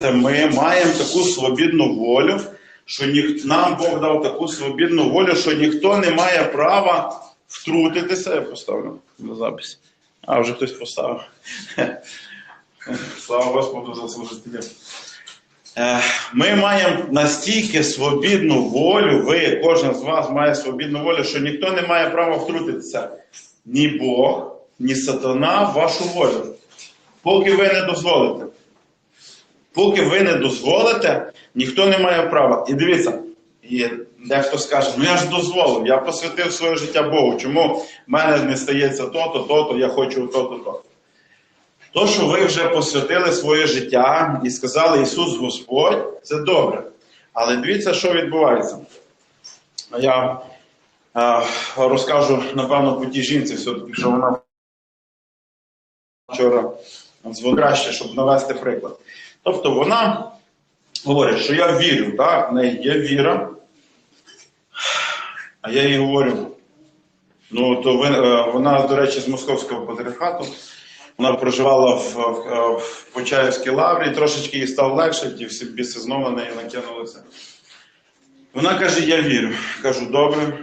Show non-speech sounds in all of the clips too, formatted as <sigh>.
ми маємо таку свобідну волю, що ніх... нам Бог дав таку свобідну волю, що ніхто не має права втрутитися. Я поставлю на запис. А, вже хтось поставив. <laughs> Слава Господу за служителів. Е, Ми маємо настільки свобідну волю, ви, кожен з вас має свобідну волю, що ніхто не має права втрутитися. Ні Бог, ні сатана в вашу волю. Поки ви не дозволите. Поки ви не дозволите, ніхто не має права. І дивіться, і дехто скаже, ну я ж дозволив, я посвятив своє життя Богу. Чому в мене не стається то-то, то-то, я хочу то-то, то. То, що ви вже посвятили своє життя і сказали Ісус Господь, це добре. Але дивіться, що відбувається. Я е, розкажу, напевно, по тій жінці, все-таки, що вона вчора краще, щоб навести приклад. Тобто вона говорить, що я вірю, так? в неї є віра. А я їй говорю, ну, то ви, е, вона, до речі, з московського патріархату. Вона проживала в, в, в Почаївській лаврі, трошечки їй стало легше, ті всі біси знову на неї накинулися. Вона каже: Я вірю. Кажу, добре,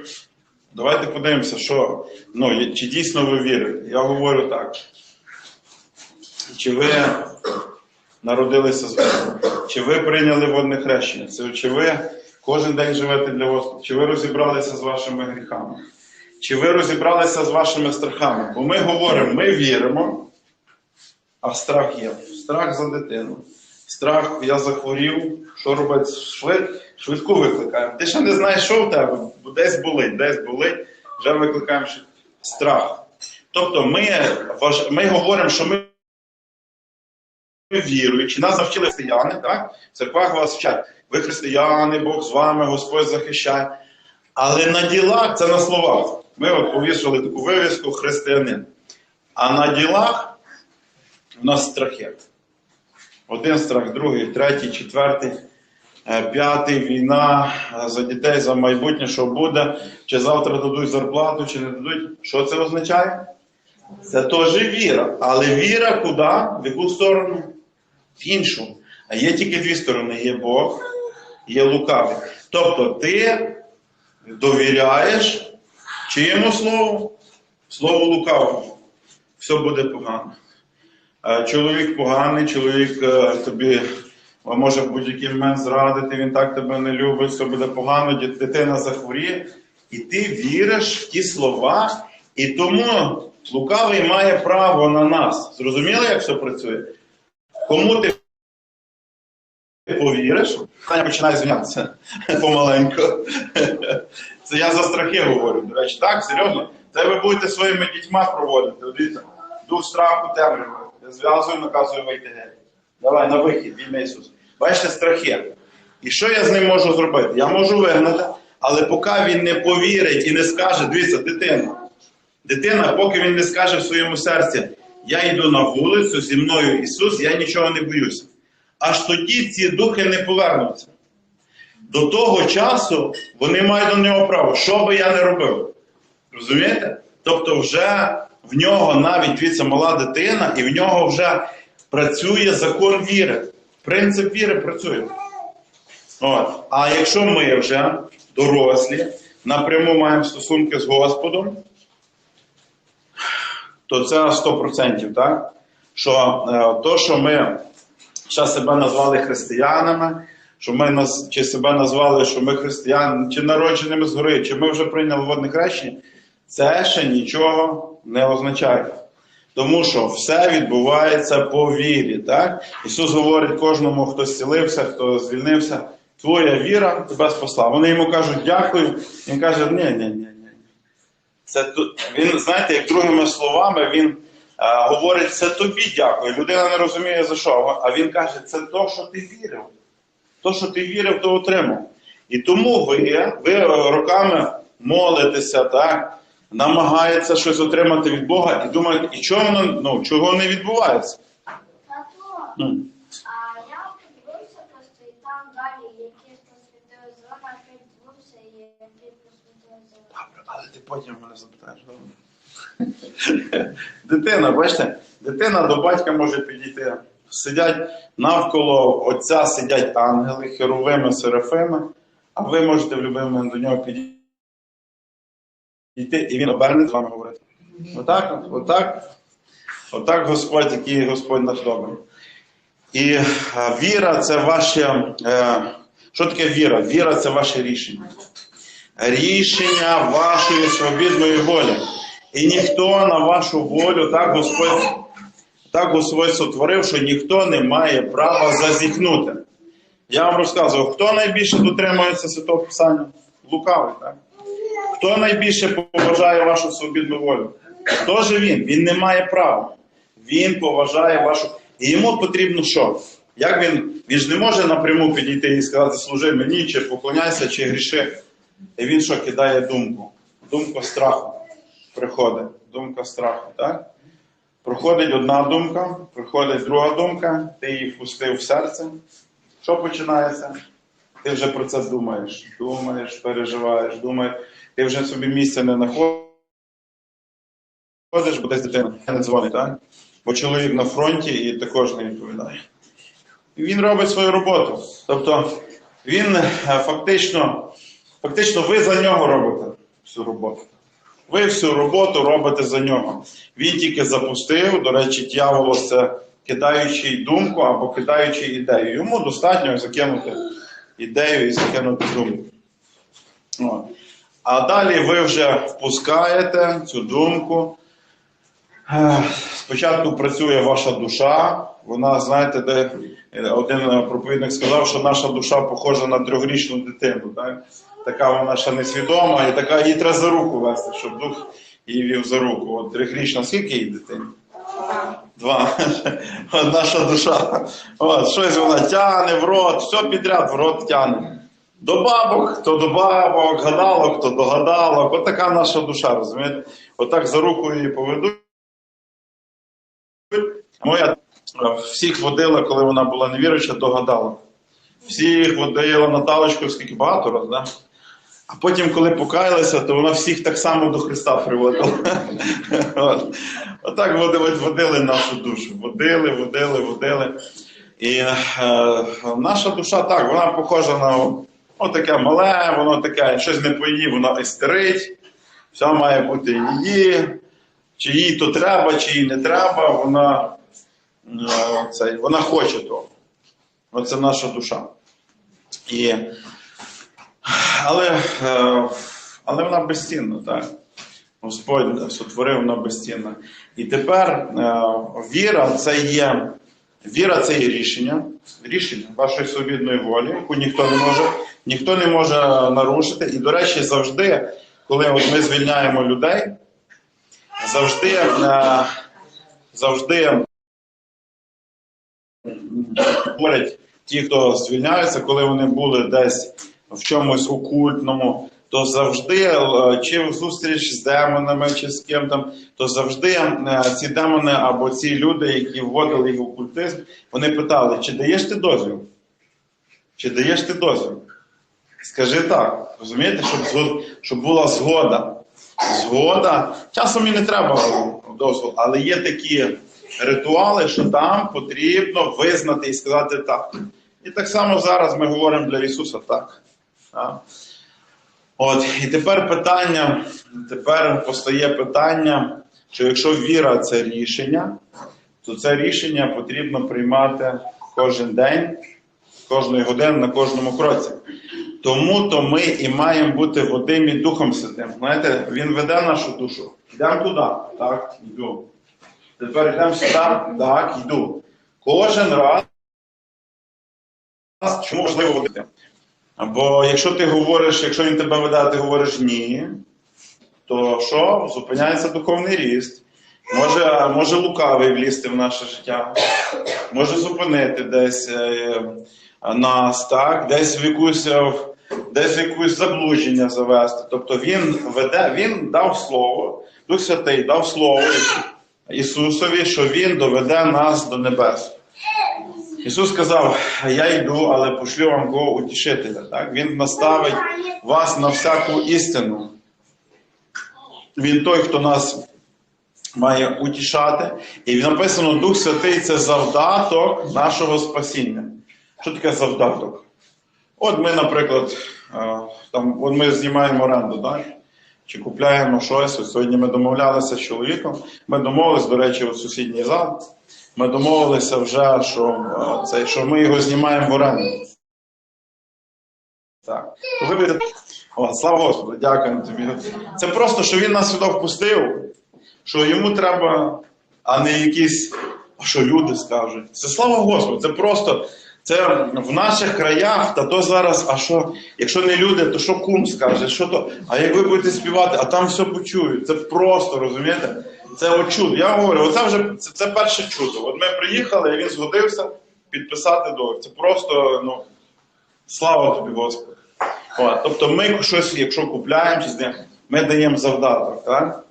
давайте подивимося, що, ну, чи дійсно ви вірите. Я говорю так. Чи ви народилися з Богом? Чи ви прийняли водне хрещення? Це, чи ви кожен день живете для Господа? Чи ви розібралися з вашими гріхами? Чи ви розібралися з вашими страхами? Бо ми говоримо, ми віримо, а страх є. Страх за дитину. Страх, я захворів, що робить швид, швидку викликаємо. Ти ще не знаєш, що в тебе, бо десь болить, десь болить, вже викликаємо страх. Тобто ми, ми говоримо, що ми віруючі, нас навчили християни, так? В церквах вас вчать. Ви християни, Бог з вами, Господь захищає. Але на ділах це на словах. Ми от повісили таку вивіску християнин. А на ділах у нас страхи. Один страх, другий, третій, четвертий, е, п'ятий, війна е, за дітей, за майбутнє, що буде, чи завтра дадуть зарплату, чи не дадуть. Що це означає? Це теж віра. Але віра куди? В яку сторону? В іншу. А є тільки дві сторони: є Бог, є лукавий. Тобто ти довіряєш чиєму слову? Слову лукавому. Все буде погано. Е, Чоловік поганий, чоловік е, тобі може в будь-який момент зрадити, він так тебе не любить, все буде погано, дитина захворіє. І ти віриш в ті слова, і тому лукавий має право на нас. Зрозуміло, як все працює? Кому ти повіриш, хай починає звінятися помаленьку. Це я за страхи говорю. До речі, так, серйозно. Це ви будете своїми дітьми проводити. Дивіться, дух страху темряви. Я зв'язую, наказую вийти геть. Давай на вихід, в ім'я Ісуса. Бачите, страхи. І що я з ним можу зробити? Я можу вигнати, але поки він не повірить і не скаже, дивіться, дитина. Дитина, поки він не скаже в своєму серці, я йду на вулицю, зі мною Ісус, я нічого не боюся. Аж тоді ці духи не повернуться. До того часу вони мають до нього право, що би я не робив. Розумієте? Тобто, вже в нього навіть дивіться, мала дитина, і в нього вже працює закон віри. Принцип віри працює. От. А якщо ми вже дорослі, напряму маємо стосунки з Господом, то це 100%, так? Що е, то, що ми ще себе назвали християнами, що ми нас, чи себе назвали, що ми християни, чи народженими згори, чи ми вже прийняли водне хрещення, це ще нічого не означає. Тому що все відбувається по вірі. Так? Ісус говорить кожному, хто зцілився, хто звільнився, твоя віра тебе спасла. Вони йому кажуть, дякую. Він каже, ні, ні, ні. Це тут він, знаєте, як другими словами, він а, говорить, це тобі дякую. Людина не розуміє за що. А він каже, це то, що ти вірив. То, що ти вірив, то отримав. І тому ви, ви роками молитеся, так, намагаєтеся щось отримати від Бога і думаєте, і чого воно ну, чого не відбувається? Ну, а я подивився просто і там далі якісь просвітили зона, який відбувся і який просвітили зона. Добре, але ти потім мене запитаєш? <laughs> Дитина, бачите, дитина до батька може підійти Сидять навколо Отця сидять ангели, херовими, серафими, а ви можете в будь-який момент до нього підійти, і він оберне з вами говорити. Отак, отак, отак Господь, який Господь наш добрий. І е, віра це ваше. Е, що таке віра? Віра це ваше рішення. Рішення вашої свобідної волі. І ніхто на вашу волю, так Господь, так Господь сотворив, що ніхто не має права зазіхнути. Я вам розказував, хто найбільше дотримується святого Писання? Лукавий, так? Хто найбільше поважає вашу свобідну волю? Тож він, він не має права. Він поважає вашу. І йому потрібно що? Як він? Він ж не може напряму підійти і сказати, служи мені, чи поклоняйся, чи гріши. І він що кидає думку? Думку страху. Приходить. Думка страху, так? Проходить одна думка, приходить друга думка, ти її впустив в серце. Що починається? Ти вже про це думаєш, думаєш, переживаєш, думаєш, ти вже собі місця не знаходиш, бо десь дитина не дзвонить, так? Бо чоловік на фронті і також не відповідає. І він робить свою роботу. Тобто він е, фактично, фактично ви за нього робите всю роботу. Ви всю роботу робите за нього. Він тільки запустив, до речі, дьяволо це кидаючи думку або кидаючи ідею. Йому достатньо закинути ідею і закинути думку. А далі ви вже впускаєте цю думку. Спочатку працює ваша душа. Вона, знаєте, де е, один е, проповідник сказав, що наша душа похожа на трьохрічну дитину. Так? Така вона ще несвідома, і така її треба за руку вести, щоб дух її вів за руку. От трьохрічна, скільки їй дитині? Два. От наша душа. От, щось вона тяне в рот, все підряд в рот тяне. До бабок, хто до бабок, гадалок, хто до гадалок. От така наша душа, розумієте? Отак за руку її поведуть. Моя всіх водила, коли вона була невіруюча, до гадалок. Всіх водила Наталочку, скільки багато раз, да? А потім, коли покаялися, то вона всіх так само до Христа приводила. Отак водили, нашу душу. Водили, водили, водили. І е, наша душа так, вона похожа на таке мале, воно таке, щось не по її, воно істерить. Все має бути її. Чи їй то треба, чи їй не треба, вона, е, це, вона хоче того. Оце наша душа. І, але, е, але вона безцінна, так. Господь сотворив вона безцінна. І тепер е, віра це є. Віра це є рішення, рішення вашої свобідної волі, яку ніхто не може, ніхто не може нарушити. І, до речі, завжди, коли от ми звільняємо людей, завжди, е, завжди говорять ті, хто звільняються, коли вони були десь в чомусь окультному, то завжди, е, чи в зустріч з демонами, чи з ким там, то завжди е, ці демони або ці люди, які вводили їх в окультизм, вони питали, чи даєш ти дозвіл? Чи даєш ти дозвіл? Скажи так, розумієте, щоб, щоб була згода. Згода. Часом і не треба дозволу, але є такі ритуали, що там потрібно визнати і сказати так. І так само зараз ми говоримо для Ісуса так. От, і тепер питання, тепер постає питання, що якщо віра це рішення, то це рішення потрібно приймати кожен день, кожної години на кожному кроці. Тому то ми і маємо бути Водим і Духом Святим. Знаєте, він веде нашу душу. Йдемо туди, так, йду. Тепер йдемо сюди, так, йду. Кожен раз, чому важливо водити? Бо якщо ти говориш, якщо він тебе веде, ти говориш ні, то що? Зупиняється духовний ріст. Може, може лукавий влізти в наше життя, може зупинити десь е, нас, так, десь в якусь, е, десь в якусь заблудження завести. Тобто він веде, він дав слово, Дух Святий дав слово Ісусові, що Він доведе нас до небес. Ісус сказав: Я йду, але пошлю вам кого утішителя. Так? Він наставить вас на всяку істину. Він той, хто нас має утішати. І написано Дух Святий це завдаток нашого спасіння. Що таке завдаток? От ми, наприклад, е, там, от ми знімаємо оренду, так? чи купляємо щось. От сьогодні ми домовлялися з чоловіком. Ми домовилися, до речі, у сусідній зал. Ми домовилися вже, що, е, це, що ми його знімаємо в оренду. Так. О, слава Господу, дякуємо тобі. Це просто, що він нас сюди впустив, що йому треба, а не якісь, а що люди скажуть. Це слава Господу, це просто. Це в наших краях, та то зараз, а що, якщо не люди, то що кум скаже, що то, а як ви будете співати, а там все почують. Це просто, розумієте? Це от чудо. Я говорю, оце вже це, це перше чудо. От ми приїхали, і він згодився підписати договір. Це просто, ну, слава тобі, Господи. От, тобто ми щось, якщо купляємо, ми даємо завдаток. Так?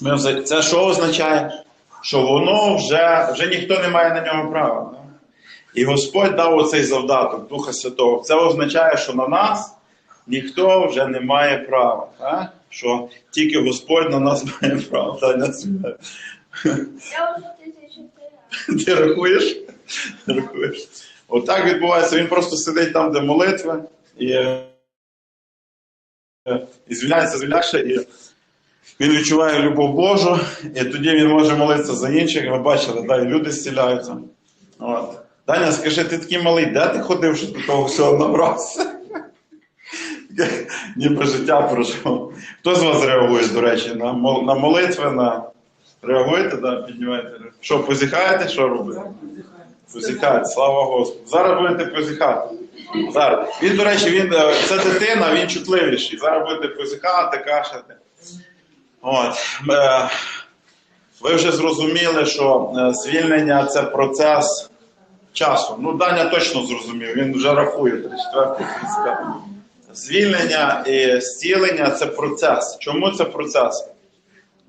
Ми, це що означає? Що воно вже, вже ніхто не має на нього права. Так? І Господь дав оцей завдаток Духа Святого. Це означає, що на нас ніхто вже не має права. Так? Що тільки Господь на нас має право. Та, не сміє. Я вже тисячу. Ти рахуєш? Ти рахуєш. Отак відбувається. Він просто сидить там, де молитви, і, е, і звільняється, звільняється, і він відчуває любов Божу, і тоді він може молитися за інших. Ми бачили, да, і люди зціляються. От. Даня, скажи, ти такий малий, де ти ходив, що ти того всього набрався? <laughs> Ніби життя пройшов. Хто з вас реагує, до речі, на, на молитви, на реагуєте, да, піднімаєте? Що, позіхаєте, що робите? Позіхаєте, слава Господу. Зараз будете позіхати. Зараз. Він, до речі, він, е, це дитина, він чутливіший. Зараз будете позіхати, кашляти. От. Е, Ви вже зрозуміли, що е, звільнення це процес часу. Ну, Даня точно зрозумів, він вже рахує 34 35. Звільнення і зцілення це процес. Чому це процес?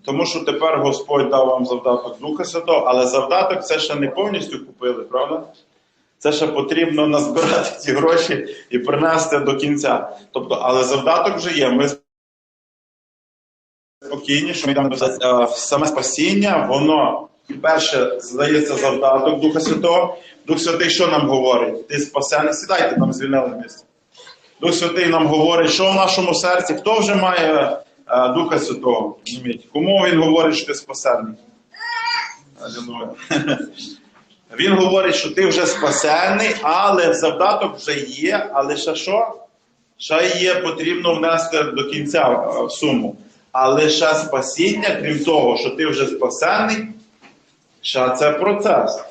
Тому що тепер Господь дав вам завдаток Духа Святого, але завдаток це ще не повністю купили, правда? Це ще потрібно назбирати ті гроші і принести до кінця. Тобто, але завдаток вже є. Ми спокійні, що ми йдемо е, саме спасіння, воно перше здається завдаток Духа Святого. Дух Святий що нам говорить? Ти спасений, сідайте, нам звільнили місце. Дух Святий нам говорить, що в нашому серці, хто вже має е, Духа Святого? Кому він говорить, що ти спасений? <laughs> Він говорить, що ти вже спасений, але завдаток вже є, але ще що? Ще є, потрібно внести до кінця е, в суму. Але ще спасіння, крім того, що ти вже спасений, ще це процес.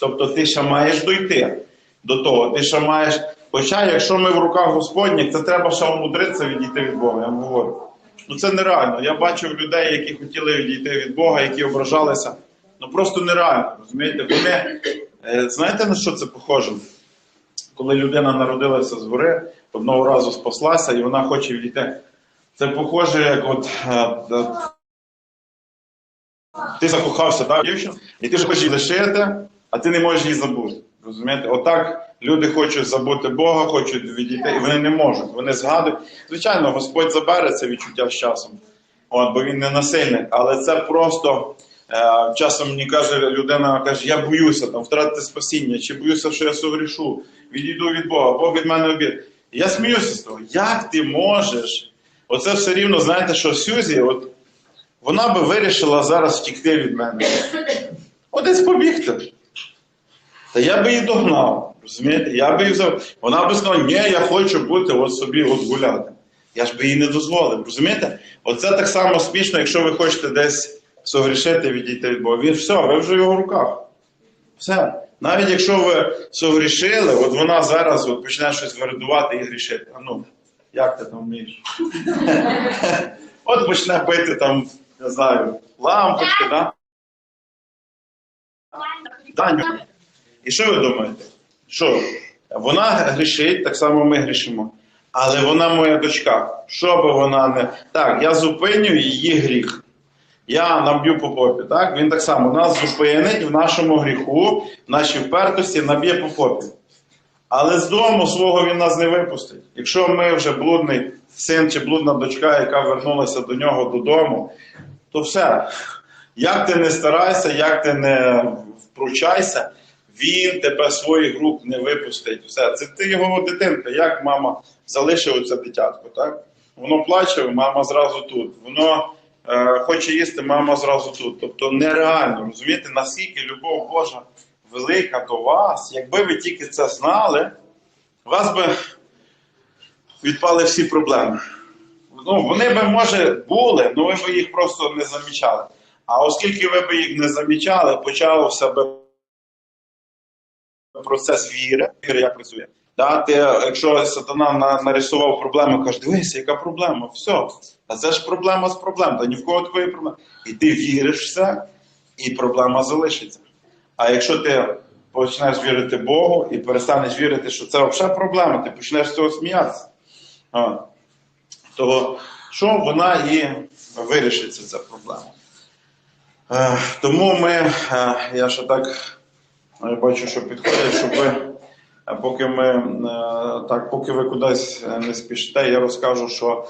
Тобто ти ще маєш дойти до того. Ти ще маєш. Хоча, якщо ми в руках Господніх, це треба ще умудритися відійти від Бога, я вам говорю. Ну це нереально. Я бачив людей, які хотіли відійти від Бога, які ображалися. Ну просто нереально. Розумієте? Вони, е, знаєте на що це похоже? Коли людина народилася згори, одного разу спаслася і вона хоче відійти. Це похоже, як от е, е, ти закохався так, дівчину, і ти ж хочеш її лишити, а ти не можеш її забути. Розумієте? Отак люди хочуть забути Бога, хочуть відійти, і вони не можуть. Вони згадують. Звичайно, Господь забере це відчуття з часом, от, бо він не насильник, але це просто. Е, часом мені каже людина, каже, я боюся там втратити спасіння, чи боюся, що я согрішу, відійду від Бога, Бог від мене обід. Я сміюся з того, як ти можеш? Оце все рівно, знаєте, що Сюзі, от вона би вирішила зараз втікти від мене. От десь побігти. Та я би її догнав. Розумієте? Я би її взяв. Вона би сказала, ні, я хочу бути от собі от гуляти. Я ж би їй не дозволив. Розумієте? Оце так само смішно, якщо ви хочете десь согрішити, відійти від Бога. Він все, ви вже в його руках. Все. Навіть якщо ви согрішили, от вона зараз от почне щось виридувати і грішити. А ну, як ти там вмієш? <laughs> От почне бити там, не знаю, лампочки, да? Даню. І що ви думаєте? Що? Вона грішить, так само ми грішимо. Але вона моя дочка. Що би вона не. Так, я зупиню її гріх. Я наб'ю по попі. Так? Він так само нас зупинить в нашому гріху, в нашій впертості, наб'є по попі. Але з дому свого він нас не випустить. Якщо ми вже блудний син чи блудна дочка, яка вернулася до нього додому, то все. Як ти не старайся, як ти не втручайся, він тебе своїх рук не випустить. Все, це ти його дитинка. Як мама залишила це дитятко, так? Воно плаче, мама зразу тут. Воно е, хоче їсти, мама зразу тут. Тобто нереально розумієте, наскільки любов Божа велика до вас, якби ви тільки це знали, у вас би відпали всі проблеми. Ну, вони би, може, були, але ви б їх просто не замічали. А оскільки ви б їх не замічали, почався би процес віри, віри як працює. Да, ти, якщо сатана на- нарисував проблему, каже, дивися, яка проблема, все. А це ж проблема з проблем, та ні в кого такої проблеми. І ти віриш в це, і проблема залишиться. А якщо ти почнеш вірити Богу і перестанеш вірити, що це взагалі проблема, ти почнеш з цього сміятися. То що вона і вирішиться, ця проблема. Е, тому ми, е, я ще так е, бачу, що підходять, щоб ви, е, поки ми е, так, поки ви кудись е, не спішите, я розкажу, що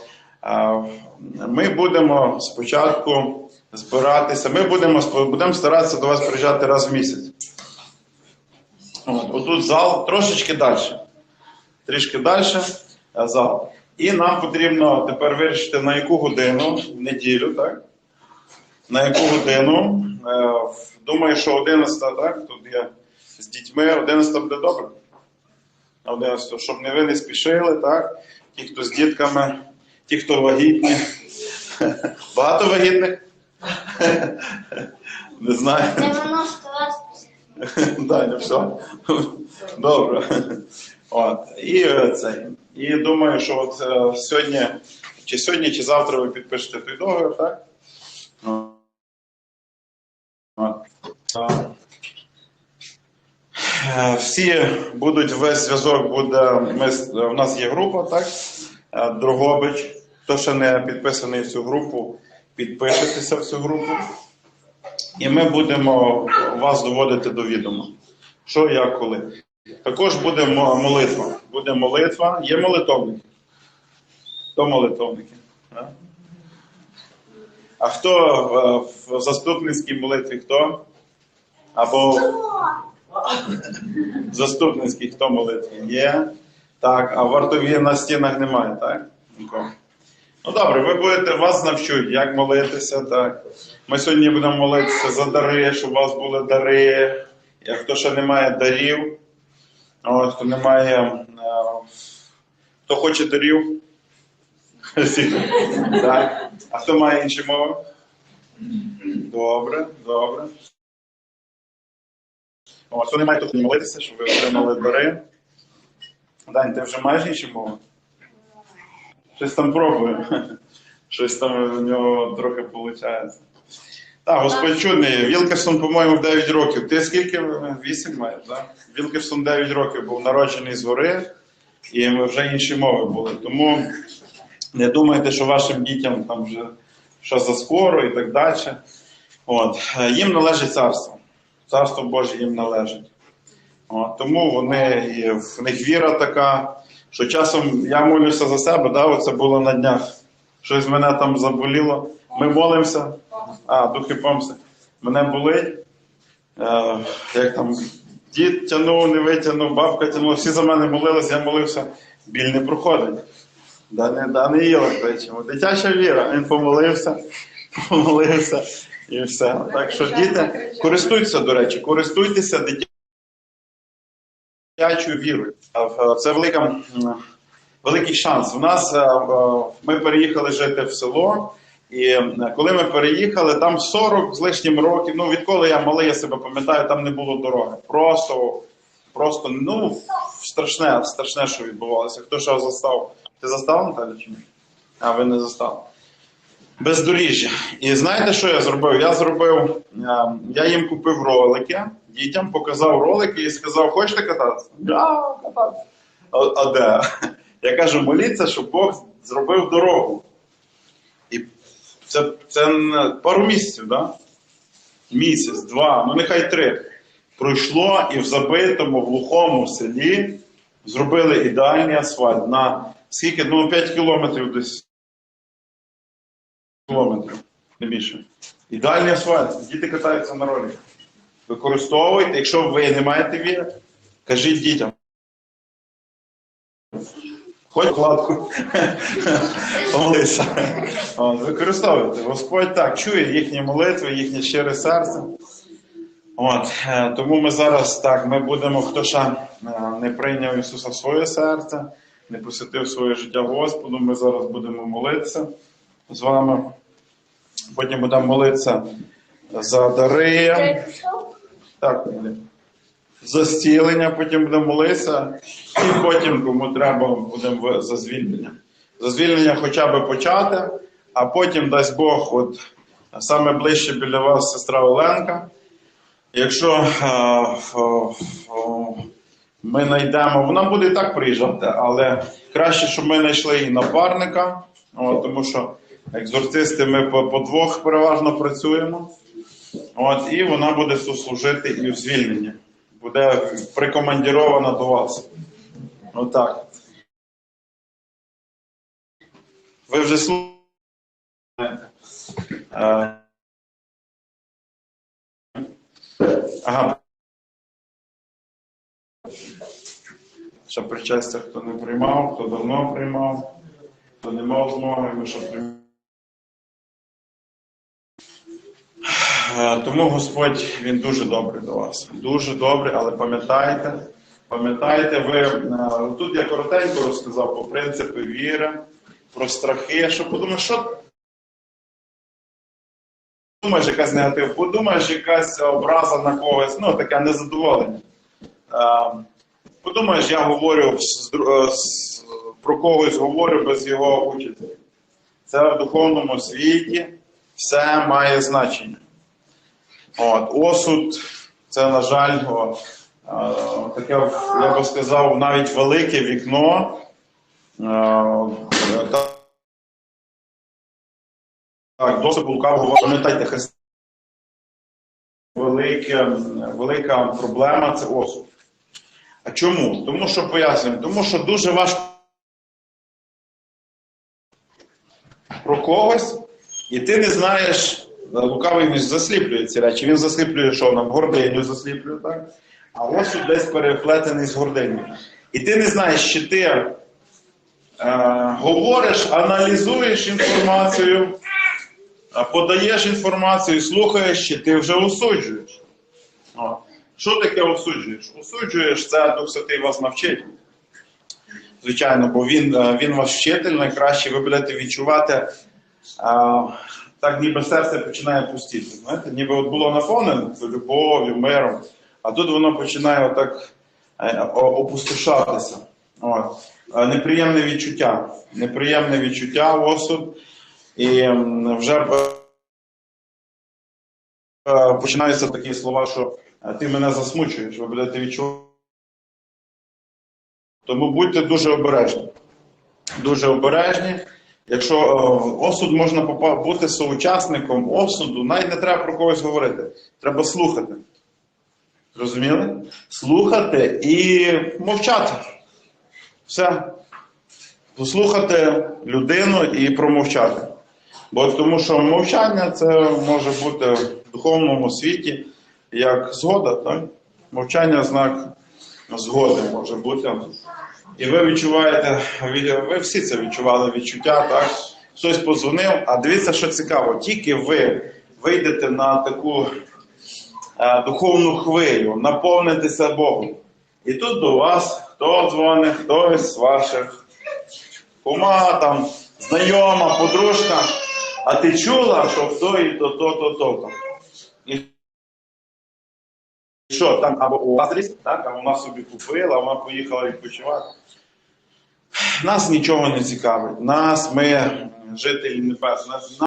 ми будемо спочатку збиратися, ми будемо, будемо старатися до вас приїжджати раз в місяць. От, отут зал трошечки далі. Трішки далі зал. І нам потрібно тепер вирішити, на яку годину в неділю, так? На яку годину. Думаю, що 11, так? Тут є з дітьми, 11 буде добре. На 11, щоб не ви не спішили, так? Ті, хто з дітками, ті, хто вагітні. <laughs> Багато вагітних? <laughs> Не знаю. 90 разів. Даня, все. Добре. От. І е, це. І думаю, що от е, сьогодні, чи сьогодні, чи завтра ви підпишете той договір, так? От. Е, Всі будуть, весь зв'язок буде. Ми, у нас є група, так? Е, Дрогобич. Хто ще не підписаний в цю групу, підпишетеся в цю групу. І ми будемо вас доводити до відома. Що, як, коли. Також буде молитва. Буде молитва. Є молитовники. Хто молитовники? А, а хто е, в заступницькій молитві хто? Або в заступницькій хто молитві? Є. Так, а вартові на стінах немає, так? Нікого. Ну добре, ви будете, вас навчуть, як молитися. Так. Ми сьогодні будемо молитися за дари, щоб у вас були дари. А хто ще не має дарів, от, хто не має, е, хто хоче дарів, так. а хто має інші мови? Добре, добре. О, хто не має, тут не молитися, щоб ви отримали дари. Дань, ти вже інші мови? Щось там пробую. Щось там у нього трохи виходить. Так, Господь чудний. Вілкерсон, по-моєму, в 9 років. Ти скільки? 8 маєш, так? Вілкерсон 9 років був народжений згори, і ми вже інші мови були. Тому не думайте, що вашим дітям там вже що за скоро і так далі. От. Їм належить царство. Царство Боже їм належить. От, тому вони, в них віра така, що часом я молюся за себе, да, оце було на днях. Щось мене там заболіло. Ми молимося. А, духи помсти. Мене болить. Е, як там дід тянув, не витягнув, бабка тягнула, всі за мене молилися, я молився. Біль не проходить. Да не, да не їла. Дитяча віра. Він помолився, <laughs> помолився і все. Так що діти, користуйтеся, до речі, користуйтеся дитячою вірою. Це велика, великий шанс. У нас ми переїхали жити в село, і коли ми переїхали, там 40 з лишнім років. Ну відколи я малий, я себе пам'ятаю, там не було дороги. Просто, просто ну страшне, страшне, що відбувалося. Хто що застав? Ти застав Наталя чи ні? А ви не застав. Бездоріжжя. І знаєте, що я зробив? Я зробив, е, я їм купив ролики, дітям показав ролики і сказав: хочете кататися? Да, кататися. А, а де? Я кажу, моліться, щоб Бог зробив дорогу. І це, це пару місяців, да? Місяць, два, ну нехай три. Пройшло і в забитому глухому селі зробили ідеальний асфальт на скільки? Ну, 5 кілометрів десь. Кілометрів. Не більше. Ідеальний асфальт. Діти катаються на ролі. Використовуйте, якщо ви не маєте віри, кажіть дітям. Хоч. Помолися. Використовуйте. Господь так чує їхні молитви, їхнє щире серце. От, е, тому ми зараз так, ми будемо, хто ще е, не прийняв Ісуса в своє серце, не посвятив своє життя Господу, ми зараз будемо молитися з вами. Потім будемо молитися за дари. Так, за зцілення, потім будемо молитися, і потім, кому треба, будемо за звільнення. За звільнення хоча б почати, а потім дасть Бог, от саме ближче біля вас сестра Оленка. Якщо е, е, е, ми знайдемо, вона буде і так приїжджати, але краще, щоб ми знайшли її напарника, от, тому що екзорцисти ми по, по двох переважно працюємо. От, і вона буде служити і в звільненні. Буде прикомандірована до вас. Отак. Ви вже слухаєте. Ага. Ще причастя, хто не приймав, хто давно приймав, хто не мав змоги, ми ще приймали. Тому Господь Він дуже добрий до вас. Дуже добрий, але пам'ятайте, пам'ятайте, ви е, тут я коротенько розказав про принципи віри, про страхи, що подумаєш, що подумаєш якась негатив, подумаєш якась образа на когось, ну таке незадоволення. Е, Подумаєш, я говорю е, про когось говорю без його участі. Це в духовному світі все має значення. От, осуд, це, на жаль, о, е, таке, я би сказав, навіть велике вікно. е, та- Так, досить лукавого, пам'ятайте, Христ. Велике, велика проблема це осуд. А чому? Тому що пояснюємо, тому що дуже важко про когось, і ти не знаєш, лукавий він засліплює ці речі. Він засліплює, що нам гординю засліплює, так? А ось десь переплетений з гординю. І ти не знаєш, чи ти е, говориш, аналізуєш інформацію, подаєш інформацію, слухаєш, чи ти вже осуджуєш. Що таке осуджуєш? Осуджуєш, це Дух Святий вас навчить. Звичайно, бо він, е, він ваш вчитель, найкраще ви будете відчувати, а, так ніби серце починає пустіти. Знаєте? Ніби от було наповнене любов'ю, миром, а тут воно починає отак е, опустошатися. От. Е, Неприємне відчуття. Неприємне відчуття, осуд. І вже е, починаються такі слова, що ти мене засмучуєш, ви будете відчувати. Тому будьте дуже обережні. Дуже обережні. Якщо е, осуд можна бути соучасником осуду, навіть не треба про когось говорити. Треба слухати. Розуміли? Слухати і мовчати. Все. Послухати людину і промовчати. Бо тому що мовчання це може бути в духовному світі як згода, так? Мовчання знак згоди може бути. І ви відчуваєте, ви- всі це відчували відчуття, так? Хтось позвонив, а дивіться, що цікаво, тільки ви вийдете на таку е, духовну хвилю, наповнитеся Богом. І тут до вас хто дзвонить, хтось з ваших кума, там, знайома, подружка, а ти чула, що в той то, що там або у вас, так, а вона собі купила, вона поїхала відпочивати. Нас нічого не цікавить. Нас, ми, жителі небес, нас,